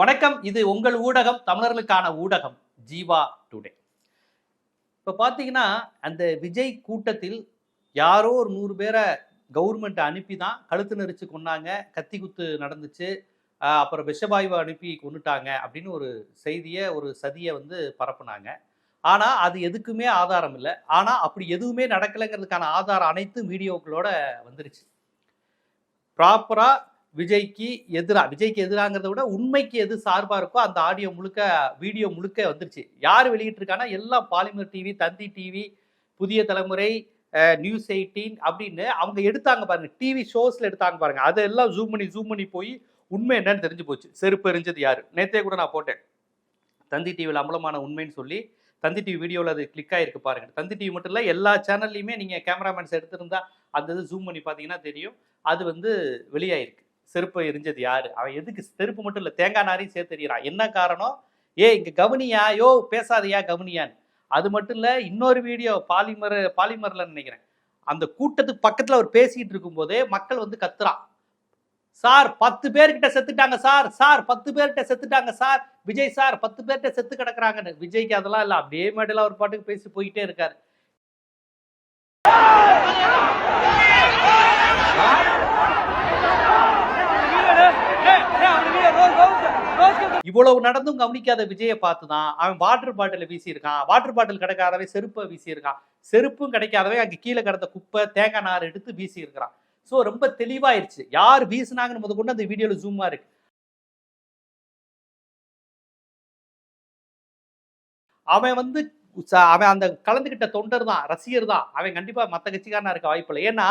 வணக்கம். இது உங்கள் ஊடகம் தமிழர்களுக்கான ஊடகம் ஜீவா டுடே. இப்போ பார்த்தீங்கன்னா அந்த விஜய் கூட்டத்தில் யாரோ ஒரு நூறு பேரை கவர்மெண்ட் அனுப்பி தான் கழுத்து நெரிச்சு கொண்டாங்க கத்தி குத்து நடந்துச்சு அப்புறம் விஷபாயுவை அனுப்பி கொண்டுட்டாங்க அப்படின்னு ஒரு செய்தியை ஒரு சதியை வந்து பரப்புனாங்க. ஆனால் அது எதுக்குமே ஆதாரம் இல்லை. ஆனால் அப்படி எதுவுமே நடக்கலைங்கிறதுக்கான ஆதாரம் அனைத்தும் வீடியோக்களோட வந்துருச்சு. ப்ராப்பராக விஜய்க்கு எதிராக விஜய்க்கு எதிராங்கிறத விட உண்மைக்கு எது சார்பாக இருக்கோ அந்த ஆடியோ முழுக்க வீடியோ முழுக்க வந்துருச்சு. யார் வெளியிட்டிருக்கானா எல்லாம் பாலிமர் டிவி தந்தி டிவி புதிய தலைமுறை நியூஸ் எயிட்டீன் அப்படின்னு அவங்க எடுத்தாங்க பாருங்க. டிவி ஷோஸில் எடுத்தாங்க பாருங்க. அதெல்லாம் ஜூம் பண்ணி ஜூம் பண்ணி போய் உண்மை என்னன்னு தெரிஞ்சு போச்சு. செருப்பு எரிஞ்சது யாரு? நேத்தே கூட நான் போட்டேன். தந்தி டிவியில் அம்பலமான உண்மைன்னு சொல்லி தந்தி டிவி வீடியோவில் அது கிளிக் ஆகிருக்கு பாருங்கள் தந்தி டிவி மட்டும் இல்லை எல்லா சேனல்லையுமே நீங்கள் கேமராமேன்ஸ் எடுத்திருந்தா அந்த இது ஜூம் பண்ணி பார்த்தீங்கன்னா தெரியும். அது வந்து வெளியாயிருக்கு. செருப்பை எரிஞ்சது யாரு? அவன் எதுக்கு செருப்பு மட்டும் இல்லை தேங்காய் நாரையும் சேர்த்து என்ன காரணம்? ஏ இங்க கவனியா? யோ பேசாதையா கவனியான்னு. அது மட்டும் இல்ல இன்னொரு வீடியோ பாலிமர் பாலிமர்ல நினைக்கிறேன். அந்த கூட்டத்துக்கு பக்கத்துல அவர் பேசிட்டு இருக்கும்போதே மக்கள் வந்து கத்துறான். சார் பத்து பேர்கிட்ட செத்துட்டாங்க சார் சார் பத்து பேர்கிட்ட செத்துட்டாங்க சார் விஜய் சார் பத்து பேர்கிட்ட செத்து கிடக்குறாங்கன்னு. விஜய்க்கு அதெல்லாம் இல்ல அப்படியே மேடையில் அவர் பாட்டுக்கு பேசி போயிட்டே இருக்காரு. இவ்வளவு நடந்தும் கவனிக்காத விஜயை பார்த்து தான் அவன் வாட்டர் பாட்டில் வீசியிருக்கான். வாட்டர் பாட்டில் கிடைக்காதவன் செருப்பை வீசியிருக்கான். செருப்பும் கிடைக்காதவன் அங்கே கீழே கிடந்த குப்பை தேங்காய் நார் எடுத்து வீசியிருக்கிறான். ஸோ ரொம்ப தெளிவாயிருச்சு. யார் வீசினாங்கன்னு முத கொண்டு அந்த வீடியோவில் ஜூமாக இருக்கு. அவன் வந்து அவன் அந்த கலந்துகிட்ட தொண்டர் தான் ரசிகர் தான். அவன் கண்டிப்பாக மற்ற கட்சிக்காரனா இருக்க வாய்ப்பில்லை ஏன்னா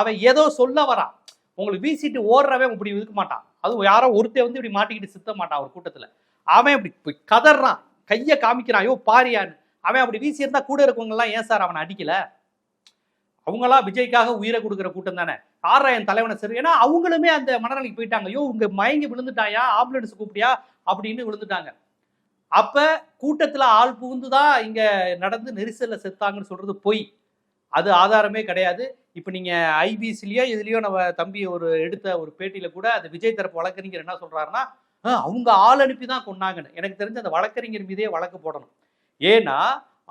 அவன் ஏதோ சொல்ல வரான். உங்களுக்கு வீசிட்டு ஓடுறவன் இப்படி இருக்க மாட்டான். அதுவும் யாரோ ஒருத்தன் வந்து இப்படி மாட்டிக்கிட்டு சித்த மாட்டான் ஒரு கூட்டத்துல. அவன் இப்படி இப்படி கதறான். கையை காமிக்கிறான் ஐயோ பாரியான்னு. அவன் அப்படி வீசி இருந்தா கூட இருக்கவங்கலாம் ஏன் சார் அவனை அடிக்கல? அவங்களா விஜய்க்காக உயிரை கொடுக்குற கூட்டம் தானே. ஆறா என் தலைவனை சரி ஏன்னா அவங்களுமே அந்த மனநிலைக்கு போயிட்டாங்க. ஐயோ உங்க மயங்கி விழுந்துட்டாயா? ஆம்புலன்ஸ் கூப்பிட்டியா? அப்படின்னு விழுந்துட்டாங்க. அப்ப கூட்டத்துல ஆள் புகுந்து தான் இங்க நடந்து நெரிசல்ல செத்தாங்கன்னு சொல்றது பொய். அது ஆதாரமே கிடையாது. இப்போ நீங்கள் ஐபிசிலையோ இதுலேயோ நம்ம தம்பி ஒரு எடுத்த ஒரு பேட்டியில் கூட அந்த விஜய் தரப்பு வழக்கறிஞர் என்ன சொல்கிறாருன்னா அவங்க ஆள் அனுப்பி தான் கொன்னாங்கன்னு. எனக்கு தெரிஞ்ச அந்த வழக்கறிஞர் மீதே வழக்கு போடணும். ஏன்னா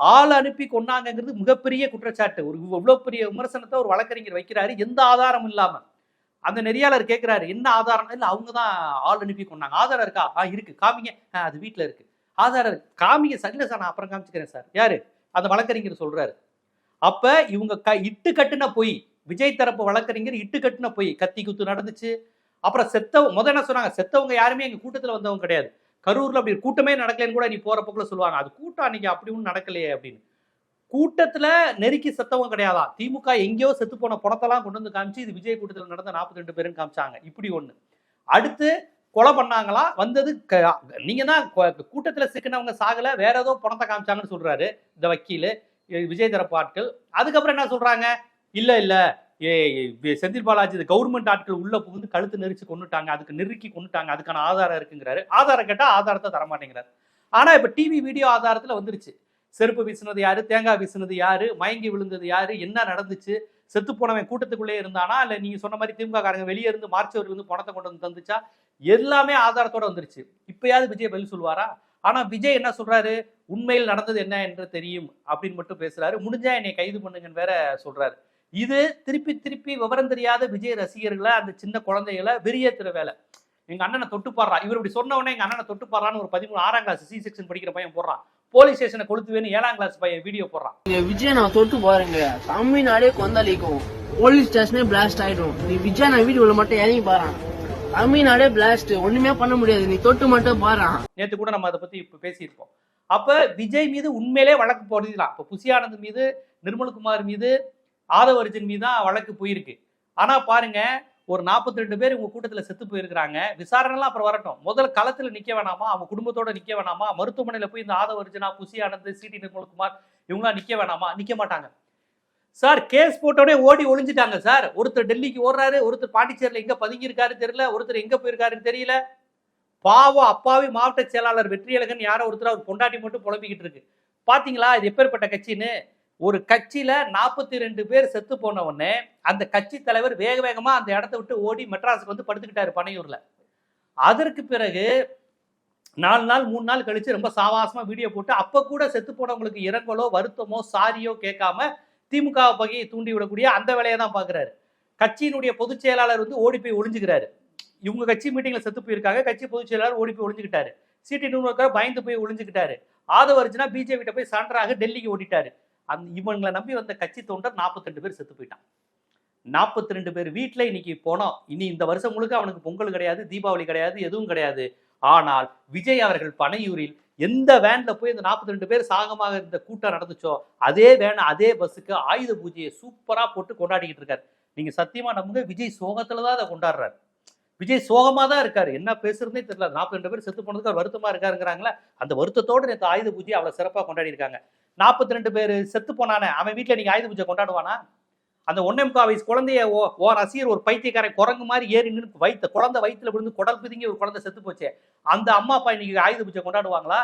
ஆள் அனுப்பி கொன்னாங்கங்கிறது மிகப்பெரிய குற்றச்சாட்டு. ஒரு இவ்வளோ பெரிய விமர்சனத்தை ஒரு வழக்கறிஞர் வைக்கிறாரு எந்த ஆதாரமும் இல்லாமல் அந்த நெறியாளர் கேட்குறாரு என்ன ஆதாரம்? இல்லை அவங்க தான் ஆள் அனுப்பி கொண்டாங்க ஆதாரம் இருக்கா? ஆ இருக்கு. காமிங்க. "ஆ, அது வீட்டில் இருக்கு. ஆதாரம் காமிங்க சரியில்லை சார் நான் அப்புறம் காமிச்சுக்கிறேன் சார். யாரு? அந்த வழக்கறிஞர் சொல்றாரு. அப்ப இவங்க க இட்டு கட்டுன பொய். விஜய் தரப்பு வழக்கறிஞர் இட்டு கட்டுன பொய். கத்தி குத்து நடந்துச்சு. அப்புறம் செத்தவ முத என்ன சொன்னாங்க? செத்தவங்க யாருமே எங்க கூட்டத்துல வந்தவங்க கிடையாது. கரூர்ல அப்படி கூட்டமே நடக்கலன்னு கூட நீ போற போக்குல சொல்லுவாங்க. அது கூட்டம் அன்னைக்கு அப்படி ஒன்றும் நடக்கலையே அப்படின்னு. கூட்டத்துல நெருக்கி செத்தவங்க கிடையாதா? திமுக எங்கேயோ செத்து போன பணத்தெல்லாம் கொண்டு வந்து காமிச்சு இது விஜய் கூட்டத்தில் நடந்த 42 ரெண்டு பேரும் காமிச்சாங்க. இப்படி ஒண்ணு. அடுத்து கொலை பண்ணாங்களா? வந்தது க- நீங்க தான் கூட்டத்தில் கூட்டத்துல சிக்கினவங்க சாகல வேற ஏதோ பணத்தை காமிச்சாங்கன்னு சொல்றாரு இந்த வக்கீல். விஜய் தரப்பு ஆட்கள் அதுக்கப்புறம் என்ன சொல்றாங்க? இல்ல இல்ல. ஏ செந்தில் பாலாஜி இது கவர்மெண்ட் ஆட்கள் உள்ள புகுந்து கழுத்து நெரிச்சு கொண்டுட்டாங்க அதுக்கு நெருக்கி கொண்டுட்டாங்க அதுக்கான ஆதாரம் இருக்குங்கிறாரு. ஆதாரம் கேட்டா ஆதாரத்தை தரமாட்டேங்கிறாரு. ஆனா இப்ப டிவி வீடியோ ஆதாரத்துல வந்துருச்சு. செருப்பு வீசினது யாரு? தேங்காய் வீசினது யாரு? மயங்கி விழுந்தது யாரு? என்ன நடந்துச்சு? செத்து போனவன் கூட்டத்துக்குள்ளே இருந்தானா? இல்ல நீங்க சொன்ன மாதிரி திமுக காரங்க வெளியே இருந்து மார்ச் இருந்து பணத்தை கொண்டு வந்து தந்துச்சா? எல்லாமே ஆதாரத்தோட வந்துருச்சு. இப்பயாவது விஜய் பதில் சொல்லுவாரா? ஆனா விஜய் என்ன சொல்றாரு? உண்மையில் நடந்தது என்ன என்று தெரியும் அப்படின்னு மட்டும் பேசுறாரு. முடிஞ்சா என்னை கைது பண்ணுங்கன்னு வேற சொல்றாரு. இது திருப்பி திருப்பி விவரம் தெரியாத விஜய் ரசிகர்களை அந்த சின்ன குழந்தைகளை வெறியேத்துற வேலை. எங்க அண்ணனை தொட்டு பாடுறான் இவர் இப்படி சொன்ன உடனே எங்க அண்ணனை தொட்டு பாடுறான்னு ஒரு பதிமூணு ஆறாம் கிளாஸ் சி செக்ஷன் படிக்கிற பையன் போடுறான். போலீஸ் ஸ்டேஷனை கொளுத்துவேன்னு ஏழாம் கிளாஸ் பையன் வீடியோ போடுறான். விஜய் நான் தொட்டு பாருங்க. தமிழ்நாடே கொந்தளிக்கும். போலீஸ் ஸ்டேஷனே பிளாஸ்ட் ஆயிடும். நீ விஜய் நான் வீடியோவில் மட்டும் இறங்கி பாரு தமிழ்நாடே பிளாஸ்ட் ஒண்ணுமே பண்ண முடியாது. நீ தொட்டு மட்டும் பாரு. நேத்து கூட நம்ம அதை பத்தி இப்ப பேசியிருப்போம். அப்ப விஜய் மீது உண்மையிலே வழக்கு போடுறதுலாம் இப்ப புசியானந்த் மீது நிர்மல்குமார் மீது ஆதவ அர்ஜுன் மீது தான் வழக்கு போயிருக்கு. ஆனா பாருங்க ஒரு 42 ரெண்டு பேர் உங்க கூட்டத்துல செத்து போயிருக்கிறாங்க. விசாரணைலாம் அப்புறம் வரட்டும். முதல்ல களத்துல நிக்க வேணாமா? அவங்க குடும்பத்தோட நிக்க வேணாமா? மருத்துவமனையில போய் இந்த ஆதவ அர்ஜுனா புசி ஆனந்த் சிடி நிர்மல்குமார் இவங்களாம் நிக்க வேணாமா? நிக்க மாட்டாங்க. சார் கேஸ் போட்டோடனே ஓடி ஒளிஞ்சிட்டாங்க சார். ஒருத்தர் டெல்லிக்கு ஓடுறாரு ஒருத்தர் பாண்டிச்சேரியில் எங்கே பதுங்கி தெரியல ஒருத்தர் எங்கே போயிருக்காருன்னு தெரியல. பாவம் அப்பாவி மாவட்ட செயலாளர் வெற்றியழகன் யாரோ ஒருத்தர் அவர் பொண்டாட்டி மட்டும் புலம்பிக்கிட்டு இருக்கு. பார்த்தீங்களா இது எப்பேற்பட்ட கட்சின்னு? ஒரு கட்சியில் நாற்பத்தி ரெண்டு பேர் செத்து போனவுடனே அந்த கட்சி தலைவர் வேக வேகமாக அந்த இடத்த விட்டு ஓடி மெட்ராஸுக்கு வந்து படுத்துக்கிட்டாரு பனையூரில். அதற்கு பிறகு நாலு நாள் மூணு நாள் கழித்து ரொம்ப சாவாசமாக வீடியோ போட்டு அப்போ கூட செத்து போனவங்களுக்கு இரங்கலோ வருத்தமோ சாரியோ கேட்காம திமுக பகையை தூண்டி விடக்கூடிய அந்த வேலையை தான் பார்க்குறாரு. கட்சியினுடைய பொதுச் செயலாளர் வந்து ஓடி போய் ஒளிஞ்சுக்கிறாரு. இவங்க கட்சி மீட்டிங்கில் செத்து போயிருக்காங்க. கட்சி பொதுச் செயலாளர் ஓடி போய் ஒளிஞ்சுக்கிட்டாரு. சிடி நூறுக்கார் பயந்து போய் ஒளிஞ்சுக்கிட்டாரு. ஆதவ அர்ஜுனா பிஜேபியிட்ட போய் சான்றாக டெல்லிக்கு ஓடிட்டாரு. அந்த இவங்களை நம்பி வந்த கட்சி தொண்டர் 42 பேர் செத்து போயிட்டான். 42 ரெண்டு பேர் வீட்டில் இன்னைக்கு போனோம். இனி இந்த வருஷம் முழுக்க அவனுக்கு பொங்கல் கிடையாது தீபாவளி கிடையாது எதுவும் கிடையாது. ஆனால் விஜய் அவர்கள் பனையூரில் எந்த வேனில் போய் இந்த 42 ரெண்டு பேர் சாகமாக இந்த கூட்டம் நடந்துச்சோ அதே வேன் அதே பஸ்ஸுக்கு ஆயுத பூஜையை சூப்பராக போட்டு கொண்டாடிக்கிட்டு இருக்காரு. நீங்கள் சத்தியமாக நம்புங்க விஜய் சோகத்தில் தான் அதை கொண்டாடுறாரு. விஜய் சோகமாக தான் இருக்காரு. என்ன பேசுறதே தெரியல. 42 ரெண்டு பேர் செத்து போனதுக்கு அவர் வருத்தமா அந்த வருத்தத்தோட நேற்று ஆயுத பூஜை அவ்வளோ சிறப்பாக கொண்டாடி இருக்காங்க 42 ரெண்டு பேர் செத்து போனானே அவன் வீட்டில் நீங்கள் ஆயுத பூஜை கொண்டாடுவானா? அந்த ஒன்னே வயசு குழந்தைய ஓ ஓ ரசிகர் ஒரு பைத்தியக்காரன் குரங்கு மாதிரி ஏறி நின்று வைத்த குழந்தை வயிற்றுல விழுந்து குடல் பிதுங்கி ஒரு குழந்தை செத்து போச்சே. அந்த அம்மா அப்பா இன்னைக்கு ஆயுத பூஜை கொண்டாடுவாங்களா?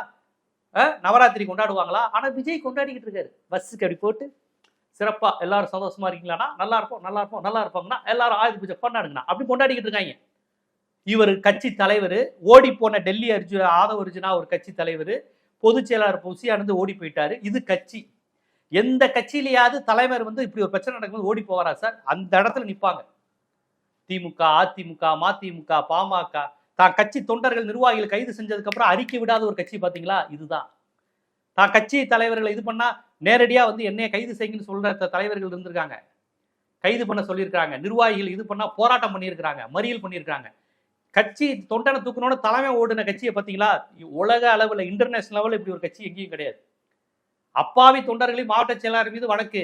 நவராத்திரி கொண்டாடுவாங்களா? ஆனால் விஜய் கொண்டாடிக்கிட்டு இருக்காரு. பஸ்ஸுக்கு அப்படி போட்டு சிறப்பாக எல்லாரும் சந்தோஷமா இருக்கீங்களாண்ணா? நல்லா இருப்போம் நல்லா இருப்போம் நல்லா இருப்பாங்கன்னா எல்லாரும் ஆயுத பூஜை கொண்டாடுங்கண்ணா அப்படி கொண்டாடிக்கிட்டு இருக்காங்க. இவர் கட்சி தலைவர் ஓடி போன டெல்லி அர்ஜுன ஆதவ அர்ஜுனா ஒரு கட்சி தலைவர் பொதுச் செயலாளர் புசியானது ஓடி போயிட்டாரு. இது கட்சி. எந்த கட்சியிலேயாவது தலைவர் வந்து இப்படி ஒரு பிரச்சனை நடக்கும்போது ஓடி போவாரா சார்? அந்த இடத்துல நிற்பாங்க திமுக அதிமுக மதிமுக பாமக. தான் கட்சி தொண்டர்கள் நிர்வாகிகள் கைது செஞ்சதுக்கப்புறம் அறிக்கை விடாத ஒரு கட்சி பார்த்தீங்களா இதுதான். தான் கட்சி தலைவர்களை இது பண்ணால் நேரடியாக வந்து என்னைய கைது செய்யுங்கன்னு சொல்கிற தலைவர்கள் இருந்திருக்காங்க. கைது பண்ண சொல்லியிருக்காங்க நிர்வாகிகள் இது பண்ணால் போராட்டம் பண்ணியிருக்கிறாங்க. மறியல் பண்ணியிருக்காங்க கட்சி தொண்டனை தூக்கணும்னு தலைமை ஓடுன கட்சியை பார்த்தீங்களா உலக அளவில் இன்டர்நேஷனல் லெவலில் இப்படி ஒரு கட்சி எங்கேயும் கிடையாது. அப்பாவி தொண்டர்களின் மாவட்ட செயலாளர் மீது வழக்கு.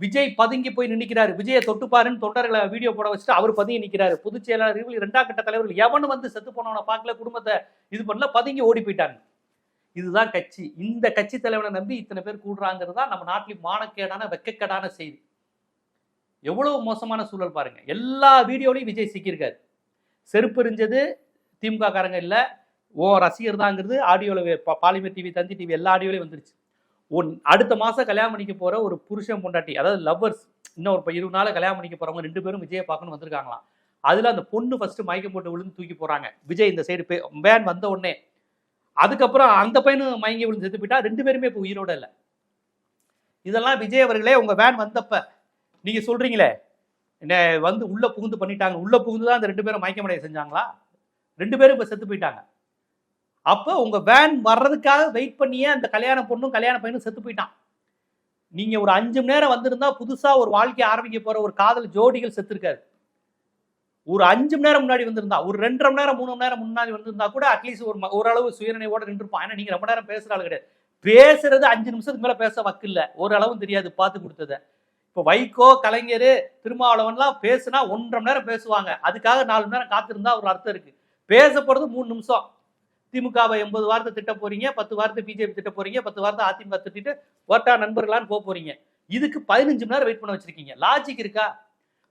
விஜய் பதுங்கி போய் நின்னுக்கிறாரு. விஜயை தொட்டுப்பாருன்னு தொண்டர்களை வீடியோ போட வச்சுட்டு அவர் பதுங்கி நிற்கிறாரு பொதுச் செயலாளர் இவர்கள் இரண்டாம் கட்ட தலைவர்கள் எவனு வந்து செத்து போனவனை பார்க்கல குடும்பத்தை இது பண்ணல பதுங்கி ஓடி போயிட்டாங்க. இதுதான் கட்சி. இந்த கட்சி தலைவனை நம்பி இத்தனை பேர் கூடுறாங்கிறது தான் நம்ம நாட்டில் மானக்கேடான வெக்கக்கேடான செய்தி. எவ்வளவு மோசமான சூழல் பாருங்க. எல்லா வீடியோலையும் விஜய் சிக்கியிருக்காரு. செருப்பு எறிஞ்சது திமுக காரங்க இல்லை. ஓ ரசிகர் தாங்கிறது ஆடியோவில் பாலிமர் டிவி தந்தி டிவி எல்லா ஆடியோலையும் வந்துருச்சு. ஒன் அடுத்த மாதம் கல்யாணம் பண்ணிக்க போகிற ஒரு புருஷன் பொண்டாட்டி அதாவது லவ்வர்ஸ் இன்னும் ஒரு இருபது நாள் கல்யாணம் பண்ணிக்க போகிறவங்க ரெண்டு பேரும் விஜயை பார்க்கணும் வந்திருக்காங்களாம். அதில் அந்த பொண்ணு ஃபஸ்ட்டு மயக்கம் போட்டு விழுந்து தூக்கி போகிறாங்க விஜய் இந்த சைடு வேன் வந்த உடனே. அதுக்கப்புறம் அந்த பையனும் மயங்கி விழுந்து செத்து போயிட்டா ரெண்டு பேருமே இப்போ உயிரோட இல்லை. இதெல்லாம் விஜய் அவர்களே உங்கள் வேன் வந்தப்ப நீங்கள் சொல்கிறீங்களே என்ன வந்து உள்ளே புகுந்து பண்ணிட்டாங்க உள்ளே புகுந்து தான் அந்த ரெண்டு பேரும் மயக்கமடைய செஞ்சாங்களா? ரெண்டு பேரும் இப்போ செத்து போயிட்டாங்க. அப்போ உங்க வேன் வர்றதுக்காக வெயிட் பண்ணியே அந்த கல்யாண பொண்ணும் கல்யாண பையனும் செத்து போயிட்டான். நீங்க ஒரு அஞ்சு மணி நேரம் வந்திருந்தா புதுசா ஒரு வாழ்க்கையை ஆரம்பிக்க போற ஒரு காதல் ஜோடிகள் செத்துருக்காரு. ஒரு அஞ்சு மணி நேரம் முன்னாடி வந்திருந்தா ஒரு ரெண்டரை மணி நேரம் மூணு மணி நேரம் முன்னாடி வந்திருந்தா கூட அட்லீஸ்ட் ஒரு ஓரளவு சுயநினைவோட நின்றுப்பான் ஏன்னா நீங்க ரொம்ப நேரம் பேசுற ஆள் கிடையாது. பேசுறது அஞ்சு நிமிஷத்துக்கு மேல பேச வக்கு இல்ல. ஓரளவும் தெரியாது பார்த்து கொடுத்தத. இப்போ வைகோ கலைஞர் திருமாவளவன்லாம் பேசுனா ஒன்றரை மணி நேரம் பேசுவாங்க. அதுக்காக நாலு மணி நேரம் காத்திருந்தா ஒரு அர்த்தம் இருக்கு. பேச போறது மூணு நிமிஷம். திமுகவை எண்பது வாரத்தை திட்ட போறீங்க பத்து வாரத்தை பிஜேபி திட்ட போறீங்க பத்து வாரத்தை அதிமுக திட்டிட்டு ஓட்டா நண்பர்களான்னு போக போறீங்க. இதுக்கு பதினஞ்சு மணி நேரம் வெயிட் பண்ண வச்சிருக்கீங்க. லாஜிக் இருக்கா?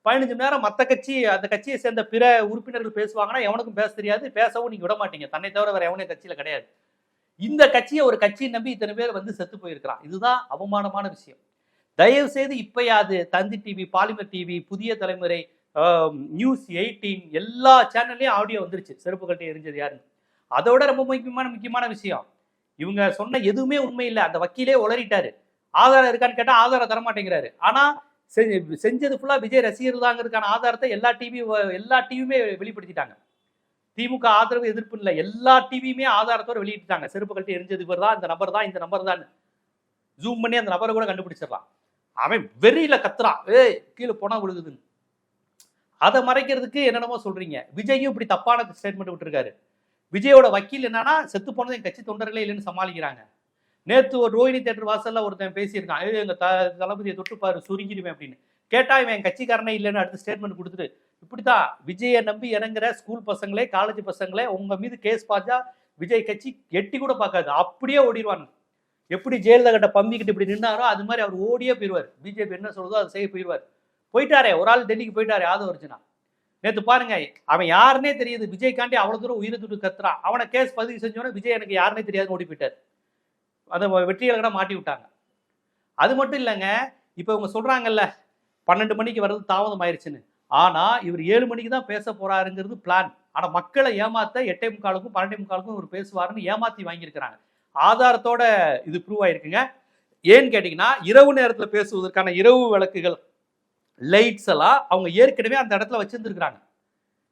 பதினஞ்சு மணி நேரம் மற்ற கட்சி அந்த கட்சியை சேர்ந்த பிற உறுப்பினர்கள் பேசுவாங்கன்னா எவனுக்கும் பேச தெரியாது பேசவும் நீங்க விட மாட்டீங்க. தன்னை தவிர வேற எவனே கட்சியில கிடையாது. இந்த கட்சியை ஒரு கட்சியை நம்பி இத்தனை பேர் வந்து செத்து போயிருக்கிறான். இதுதான் அவமானமான விஷயம். தயவு செய்து இப்பயாவது தந்தி டிவி பாலிமர் டிவி புதிய தலைமுறை நியூஸ் எயிட்டீன் எல்லா சேனல்லையும் ஆடியோ வந்துருச்சு. செருப்பு கட்டி எரிஞ்சது யாருன்னு. அதோட ரொம்ப முக்கியமான முக்கியமான விஷயம். இவங்க சொன்ன எதுவுமே உண்மை இல்லை. அந்த வக்கீலே உளறிட்டாரு. ஆதாரம் இருக்கான்னு கேட்டால் ஆதாரம் தர ஆனால் செ- செஞ்சது ஃபுல்லாக விஜய் ரசிகர் தாங்கிறதுக்கான ஆதாரத்தை எல்லா டிவி எல்லா டிவியுமே வெளிப்படுத்திட்டாங்க. திமுக ஆதரவு எதிர்ப்பு இல்லை. எல்லா டிவியுமே ஆதாரத்தோட வெளியிட்டாங்க செருப்பு கட்டி எரிஞ்சது இவர் தான் இந்த நபர் தான் இந்த நபர் தான் ஜூம் பண்ணி அந்த நபரை கூட கண்டுபிடிச்சிடலாம். அவன் வெறியில கத்துறான் ஏய் கீழே போனா விழுகுதுன்னு. அதை மறைக்கிறதுக்கு என்னென்னமோ சொல்றீங்க. விஜயும் இப்படி தப்பான ஸ்டேட்மெண்ட் விட்டுருக்காரு. விஜயோட வக்கீல் என்னன்னா செத்து போனது என் கட்சி தொண்டர்களே இல்லைன்னு சமாளிக்கிறாங்க. நேத்து ஒரு ரோஹிணி தேட்டர் வாசல்ல ஒருத்தன் பேசியிருக்கான். ஏய் எங்க த தளபதியை தொட்டு பாரு சுருங்கிடுவேன் அப்படின்னு. கேட்டா இவன் என் கட்சிக்காரனே இல்லைன்னு அடுத்து ஸ்டேட்மெண்ட் கொடுத்துட்டு இப்படித்தான் விஜயை நம்பி இறங்குற ஸ்கூல் பசங்களே காலேஜ் பசங்களே உங்க மீது கேஸ் பார்த்தா விஜய் கட்சி எட்டி கூட பார்க்காது அப்படியே ஓடிடுவான் எப்படி ஜெயலலிதா கிட்ட பம்பிக்கிட்டு இப்படி நின்னாரோ அது மாதிரி அவர் ஓடியே போயிடுவார் பிஜேபி என்ன சொல்றதோ அதை செய்ய போயிடுவார் போயிட்டாரே ஒரு ஆள் டெல்லிக்கு போயிட்டாரே ஆதவ அர்ஜுனா. நேற்று பாருங்க அவன் யாருன்னே தெரியுது. விஜய்காண்டி அவ்வளோ தூரம் உயிரை துட்டு கத்துறான் அவனை கேஸ் பதிவு செஞ்சோன்னே விஜய் எனக்கு யாருன்னே தெரியாதுன்னு ஓடி போயிட்டார். அதை வெற்றிகளை மாட்டி விட்டாங்க. அது மட்டும் இல்லைங்க இப்போ இவங்க சொல்கிறாங்கல்ல பன்னெண்டு மணிக்கு வர்றது தாமதம் ஆயிடுச்சுன்னு ஆனால் இவர் ஏழு மணிக்கு தான் பேச போகிறாருங்கிறது பிளான் ஆனால் மக்களை ஏமாத்த எட்டே முக்காலுக்கும் பன்னெண்டே முக்காலுக்கும் இவர் பேசுவாருன்னு ஏமாத்தி வாங்கியிருக்கிறாங்க. ஆதாரத்தோட இது ப்ரூவ் ஆயிருக்குங்க. ஏன்னு கேட்டிங்கன்னா இரவு நேரத்தில் பேசுவதற்கான இரவு விளக்குகள் லைட்ஸ் எல்லாம் அவங்க ஏற்கனவே அந்த இடத்துல வச்சிருந்துருக்காங்க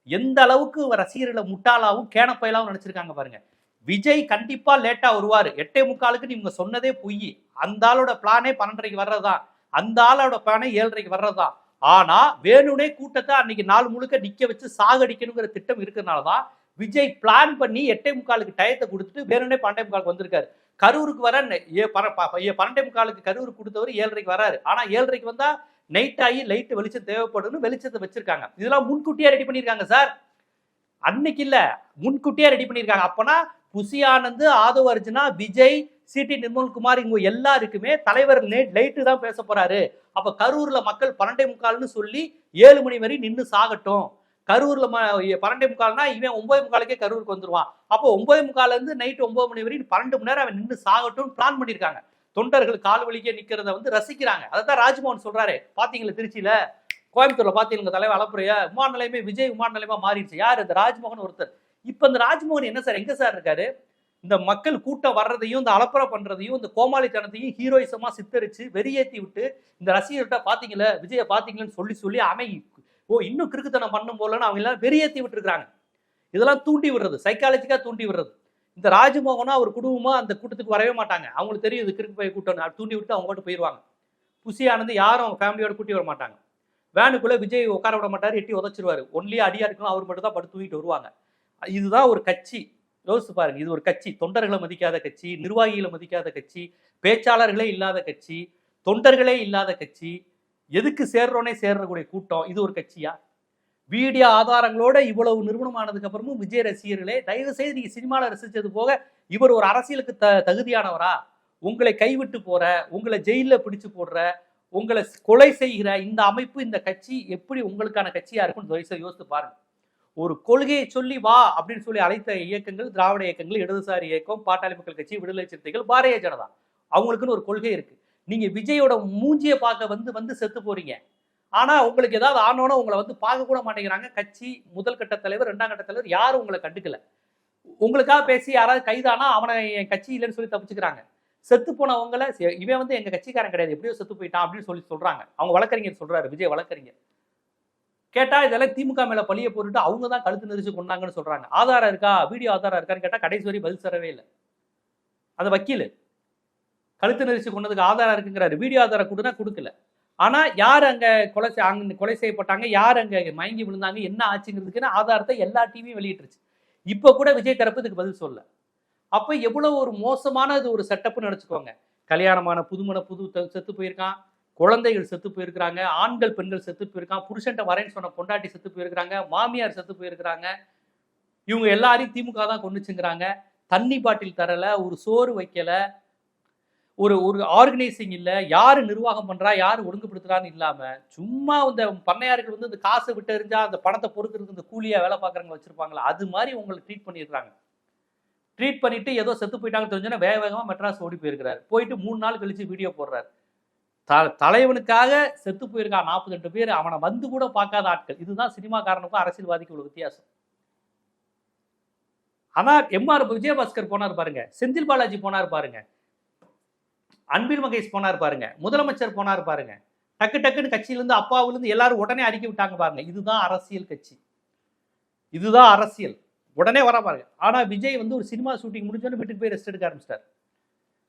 எந்த அளவுக்கு ரசிகர்களை முட்டாளாவும் கேனப்பயலாவும் நினைச்சிருக்காங்க பாருங்க. விஜய் கண்டிப்பா லேட்டா வருவார். எட்டே முக்காலுக்கு நீங்க சொன்னதே பொய். அந்த ஆளோட பிளானே பன்னெண்டரைக்கு வர்றதுதான். அந்த ஆளோட பிளானே ஏழரைக்கு வர்றதுதான். ஆனா வேணுனே கூட்டத்தை அன்னைக்கு நாள் முழுக்க நிக்க வச்சு சாகடிக்கணுங்கிற திட்டம் இருக்கிறதுனாலதான் விஜய் பிளான் பண்ணி எட்டே முக்காலுக்கு டயத்தை கொடுத்துட்டு வேணுனே பன்னெண்டே முக்காலுக்கு வந்திருக்காரு. கரூருக்கு வர ஏ பன்னெண்டே முக்காலுக்கு கரூருக்கு கொடுத்தவர் ஏழரைக்கு வராரு. ஆனா ஏழரைக்கு வந்தா நைட் ஆகி லைட் வெளிச்சம் தேவைப்படும்னு வெளிச்சத்தை வச்சிருக்காங்க. இதெல்லாம் முன்கூட்டியே ரெடி பண்ணியிருக்காங்க சார் அன்னைக்கு இல்ல முன்கூட்டியே ரெடி பண்ணியிருக்காங்க. அப்பனா புசி ஆனந்த் ஆதவ் அர்ஜுனா விஜய் சிடி நிர்மல்குமார் இவங்க எல்லாருக்குமே தலைவர் லைட்டு தான் பேச போறாரு. அப்ப கரூர்ல மக்கள் பன்னெண்டே முக்கால்னு சொல்லி ஏழு மணி வரை நின்று சாகட்டும். கரூர்ல பன்னெண்டு பன்னெண்டே முக்கால்னா இவன் ஒன்பது முக்காலுக்கே கரூருக்கு வந்துருவான். அப்போ ஒன்பது முக்கால இருந்து நைட்டு ஒன்பது மணி வரைக்கும் பன்னெண்டு மணி நேரம் அவன் நின்று சாகட்டும்னு பிளான் பண்ணியிருக்காங்க தொண்டர்கள் கால் வலிக்க நிக்கிறத வந்து ரசிக்கிறாங்க. அதான் ராஜ்மோகன் சொல்றாரு. பாத்தீங்களா திருச்சியில? கோயம்புத்தூர்ல பாத்தீங்க தலைவர் அளப்புறையா? விமான நிலையமே விஜய் விமான நிலையமா மாறிடுச்சு. யார்? இந்த ராஜ்மோகன் ஒருத்தர். இப்ப இந்த ராஜ்மோகன் என்ன சார்? எங்க சார் இருக்காரு? இந்த மக்கள் கூட்டம் வர்றதையும் இந்த அலப்பறை பண்றதையும் இந்த கோமாளித்தனத்தையும் ஹீரோயிசமா சித்தரிச்சு வெறியேற்றி விட்டு இந்த ரசிகர்கிட்ட பாத்தீங்களா? விஜய பாத்தீங்களன்னு சொல்லி சொல்லி அமை ஓ இன்னும் கிறுக்குத்தனம் பண்ணும் போலன்னு அவங்க எல்லாம் வெறியேத்தி விட்டுருக்காங்க இதெல்லாம் தூண்டி விடுறது சைக்காலஜிக்காக தூண்டி விடுறது. இந்த ராஜமோகனா அவர் குடும்பமா அந்த கூட்டத்துக்கு வரவே மாட்டாங்க. அவங்களுக்கு தெரியும் இது கிறுக்கு போய் கூட்டம் தூண்டி விட்டு அவங்க மட்டும் போயிடுவாங்க புசியானது யாரும் அவங்க ஃபேமிலியோட கூட்டி வர மாட்டாங்க. வேனுக்குள்ளே விஜய் உட்கார விட மாட்டார் எட்டி உதச்சிருவாரு. ஒன்லியே அடியா இருக்கணும் அவர் மட்டும் தான் படுத்து தூக்கிட்டு வருவாங்க. இதுதான் ஒரு கட்சி. யோசிச்சு பாருங்க இது ஒரு கட்சி. தொண்டர்களை மதிக்காத கட்சி நிர்வாகிகளை மதிக்காத கட்சி பேச்சாளர்களே இல்லாத கட்சி தொண்டர்களே இல்லாத கட்சி. எதுக்கு சேர்றோனே சேர்றக்கூடிய கூட்டம்? இது ஒரு கட்சியா? வீடியோ ஆதாரங்களோட இவ்வளவு நிறுவனமானதுக்கு அப்புறமும் விஜய் ரசிகர்களே தயவு செய்து நீங்க சினிமாவில் ரசிச்சது போக இவர் ஒரு அரசியலுக்கு த தகுதியானவரா? உங்களை கைவிட்டு போற உங்களை ஜெயிலில் பிடிச்சு போடுற உங்களை கொலை செய்கிற இந்த அமைப்பு இந்த கட்சி எப்படி உங்களுக்கான கட்சியா இருக்கும்னு தயவு செய்து யோசித்து பாருங்க. ஒரு கொள்கையை சொல்லி வா அப்படின்னு சொல்லி அழைத்த இயக்கங்கள் திராவிட இயக்கங்கள் இடதுசாரி இயக்கம் பாட்டாளி மக்கள் கட்சி விடுதலை சிறுத்தைகள் பாரதிய ஜனதா. அவங்களுக்குன்னு ஒரு கொள்கை இருக்கு. நீங்க விஜயோட மூஞ்சியை பார்க்க வந்து வந்து செத்து போறீங்க. ஆனா உங்களுக்கு ஏதாவது ஆனோன்னு உங்களை வந்து பார்க்க கூட மாட்டேங்கிறாங்க. கட்சி முதல் கட்ட தலைவர் ரெண்டாம் கட்ட தலைவர் யாரும் உங்களை கண்டுக்கல. உங்களுக்காக பேசி யாராவது கைதானா அவனை என் கட்சி இல்லைன்னு சொல்லி தப்பிச்சுக்கிறாங்க. செத்து போனவங்கள இவன் வந்து எங்க கட்சிக்காரன் கிடையாது. எப்படியோ செத்து போயிட்டான் அப்படின்னு சொல்லி சொல்றாங்க. அவங்க வழக்கறிஞர் சொல்றாரு விஜய் வழக்கறிஞர். கேட்டா இதெல்லாம் திமுக மேல பழிய போட்டுட்டு அவங்க தான் கழுத்து நெரிச்சு கொண்டாங்கன்னு சொல்றாங்க. ஆதாரம் இருக்கா? வீடியோ ஆதாரம் இருக்கான்னு கேட்டா கடைசி வரை பதில் தரவே இல்லை. அந்த வக்கீல். கழுத்து நெரிசி கொண்டதுக்கு ஆதாரம் இருக்குங்கிறாரு. வீடியோ ஆதாரம் கொடுனா கொடுக்கல. ஆனால் யார் அங்கே கொலை அங்கே கொலை செய்யப்பட்டாங்க? யார் அங்கே மயங்கி விழுந்தாங்க? என்ன ஆச்சுங்கிறதுக்குன்னு ஆதாரத்தை எல்லா டிவியும் வெளியிட்டுருச்சு. இப்போ கூட விஜய் தரப்பு இதுக்கு பதில் சொல்ல அப்போ எவ்வளோ ஒரு மோசமான இது ஒரு செட்டப்னு நினச்சிக்கோங்க. கல்யாணமான புதுமண புது செத்து போயிருக்கான். குழந்தைகள் செத்து போயிருக்கிறாங்க. ஆண்கள் பெண்கள் செத்து போயிருக்கான். புருஷன்ட்ட வரேன்னு சொன்ன பொண்டாட்டி செத்து போயிருக்கிறாங்க. மாமியார் செத்து போயிருக்கிறாங்க. இவங்க எல்லாரையும் திமுக தான் கொண்டுச்சுங்கிறாங்க தண்ணி பாட்டில் தரல ஒரு சோறு வைக்கலை ஒரு ஒரு ஆர்கனைசிங் இல்லை யார் நிர்வாகம் பண்ணுறா யார் ஒழுங்குபடுத்துறான்னு இல்லாமல் சும்மா இந்த பண்ணையார்கள் வந்து இந்த காசை விட்டு எறிஞ்சால் அந்த பணத்தை பொறுக்கிறதுக்கு இந்த கூலியாக வேலை பார்க்குறவங்க வச்சுருப்பாங்களா? அது மாதிரி உங்களை ட்ரீட் பண்ணிடுறாங்க. ட்ரீட் பண்ணிவிட்டு ஏதோ செத்து போயிட்டாங்கன்னு தெரிஞ்சோன்னா வேக வேகமாக மெட்ராஸ் ஓடி போயிருக்கிறார். போயிட்டு மூணு நாள் கழித்து வீடியோ போடுறாரு. த தலைவனுக்காக செத்து போயிருக்கான் நாற்பத்தெட்டு பேர் அவனை வந்து கூட பார்க்காத ஆட்கள். இதுதான் சினிமாக்காரனுக்கும் அரசியல்வாதிக்கு உள்ள வித்தியாசம். ஆனால் எம்ஆர் விஜயபாஸ்கர் போனார் பாருங்க செந்தில் பாலாஜி போனார் பாருங்க. அன்பில் மகேஷ் போனார் பாருங்க. முதலமைச்சர் போனார் பாருங்க. டக்கு டக்குன்னு கட்சியிலேருந்து அப்பாவிலேருந்து எல்லாரும் உடனே அறிக்கை விட்டாங்க பாருங்க. இதுதான் அரசியல் கட்சி. இதுதான் அரசியல். உடனே வர பாருங்க. ஆனால் விஜய் வந்து ஒரு சினிமா ஷூட்டிங் முடிஞ்சோன்னு வீட்டுக்கு போய் ரெஸ்ட் எடுக்க ஆரம்பிச்சிட்டார்.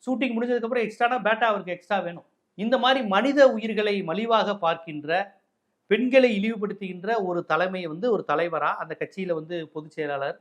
ஷூட்டிங் முடிஞ்சதுக்கப்புறம் எக்ஸ்ட்ரானா பேட்டா அவருக்கு எக்ஸ்ட்ரா வேணும். இந்த மாதிரி மனித உயிர்களை மலிவாக பார்க்கின்ற பெண்களை இழிவுபடுத்துகின்ற ஒரு தலைமை வந்து ஒரு தலைவராக அந்த கட்சியில் வந்து பொதுச் செயலாளர்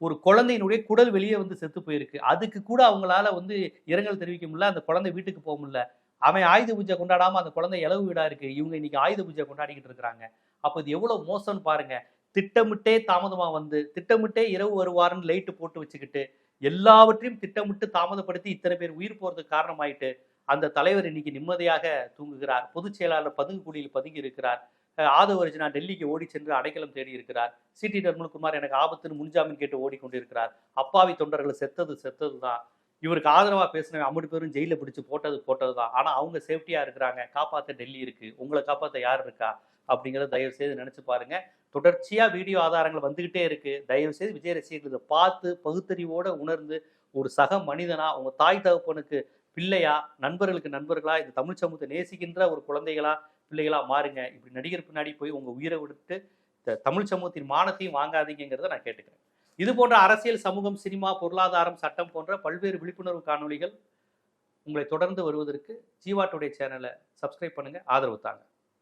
ஒரு குழந்தையினுடைய குடல் வெளியே வந்து செத்து போயிருக்கு. அதுக்கு கூட அவங்களால வந்து இரங்கல் தெரிவிக்க முடியல. அந்த குழந்தை வீட்டுக்கு போக முடியல. அவன் ஆயுத பூஜை கொண்டாடாம அந்த குழந்தை இளவு வீடா இருக்கு. இவங்க இன்னைக்கு ஆயுத பூஜை கொண்டாடிக்கிட்டு இருக்கிறாங்க. அப்ப இது எவ்வளவு மோசம்னு பாருங்க. திட்டமிட்டே தாமதமா வந்து திட்டமிட்டே இரவு வருவாருன்னு லைட்டு போட்டு வச்சுக்கிட்டு எல்லாவற்றையும் திட்டமிட்டு தாமதப்படுத்தி இத்தனை பேர் உயிர் போறதுக்கு காரணமாயிட்டு அந்த தலைவர் இன்னைக்கு நிம்மதியாக தூங்குகிறார். பொதுச் செயலாளர் பதுங்குக்குடியில் பதுங்கி இருக்கிறார். ஆதவ அர்ஜுனா டெல்லிக்கு ஓடி சென்று அடைக்கலம் தேடி இருக்கிறார். சிடி நிர்மல்குமார் எனக்கு ஆபத்துன்னு முன்ஜாமீன் கேட்டு ஓடிக்கொண்டிருக்கிறார் அப்பாவி தொண்டர்கள் செத்தது செத்தது தான் இவருக்கு ஆதரவாக பேசினவன் அம்மு பேரும் ஜெயில பிடிச்சு போட்டது போட்டது தான் ஆனால் அவங்க சேஃப்டியாக இருக்கிறாங்க. காப்பாத்த டெல்லி இருக்கு. உங்களை காப்பாத்த யார் இருக்கா? அப்படிங்கிறத தயவு செய்து நினச்சி பாருங்க. தொடர்ச்சியாக வீடியோ ஆதாரங்கள் வந்துக்கிட்டே இருக்கு. தயவு செய்து விஜய் ரசிகர்கள் இதை பார்த்து பகுத்தறிவோட உணர்ந்து ஒரு சக மனிதனா உங்கள் தாய் தகப்பனுக்கு பிள்ளையா நண்பர்களுக்கு நண்பர்களா இந்த தமிழ் சமூகத்தை நேசிக்கின்ற ஒரு குழந்தைகளா பிள்ளைகளாக மாறுங்க. இப்படி நடிகர் பின்னாடி போய் உங்கள் உயிரை விடுத்து தமிழ் சமூகத்தின் மானத்தையும் வாங்காதீங்கிறத நான் கேட்டுக்கிறேன். இது போன்ற அரசியல் சமூகம் சினிமா பொருளாதாரம் சட்டம் போன்ற பல்வேறு விழிப்புணர்வு காணொளிகள் உங்களை தொடர்ந்து வருவதற்கு ஜீவாட்டுடைய சேனலை சப்ஸ்கிரைப் பண்ணுங்க. ஆதரவு தாங்க.